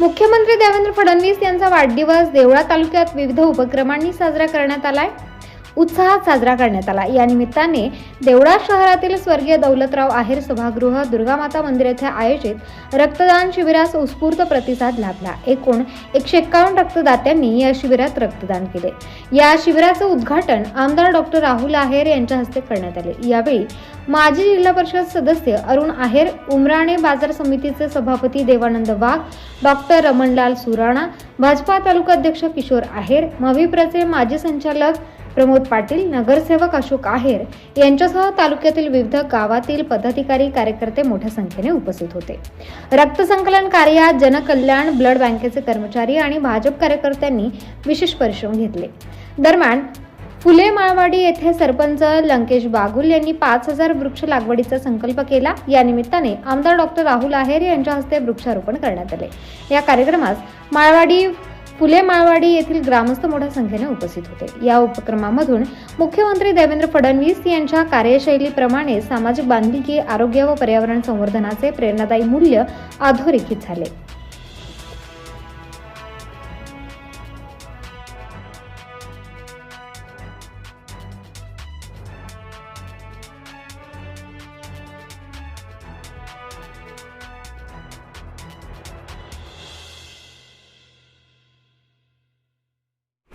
मुख्यमंत्री देवेंद्र फडणवीस यांचा वाढदिवस देवळा तालुक्यात विविध उपक्रमांनी साजरा करण्यात आलाय. उत्साहात साजरा करण्यात आला. या निमित्ताने देवळा शहरातील स्वर्गीय दौलतराव आहेर सभागृह दुर्गामाता मंदिर येथे आयोजित रक्तदान शिबिरास उत्स्फूर्त प्रतिसाद लाभला. एकूण एकशे एक्कावन्न रक्तदात्यांनी या शिबिरात रक्तदान केले. या शिबिराचं उद्घाटन आमदार डॉक्टर राहुल आहेर यांच्या हस्ते करण्यात आले. यावेळी माजी जिल्हा परिषद सदस्य अरुण आहेर उमराणे बाजार समितीचे सभापती देवानंद वाघ डॉक्टर रमणलाल सुराणा भाजपा तालुका अध्यक्ष किशोर आहेर मविप्रचे माजी संचालक प्रमोद पाटील नगरसेवक अशोक आहेर यांच्यासह तालुक्यातील विविध गावातील पदाधिकारी कार्यकर्ते मोठ्या संख्येने उपस्थित होते. रक्तसंकलन कार्यात जनकल्याण ब्लड बँकेचे कर्मचारी आणि भाजप कार्यकर्त्यांनी विशेष परिश्रम घेतले. दरम्यान फुले माळवाडी येथे सरपंच लंकेश बागुल यांनी पाच हजार वृक्ष लागवडीचा संकल्प केला. या निमित्ताने आमदार डॉक्टर राहुल आहेर यांच्या हस्ते वृक्षारोपण करण्यात आले. या कार्यक्रमास माळवाडी फुले माळवाडी येथील ग्रामस्थ मोठ्या संख्येने उपस्थित होते. या उपक्रमामधून मुख्यमंत्री देवेंद्र फडणवीस यांच्या कार्यशैलीप्रमाणे सामाजिक बांधिलकी आरोग्य व पर्यावरण संवर्धनाचे प्रेरणादायी मूल्य अधोरेखित झाले.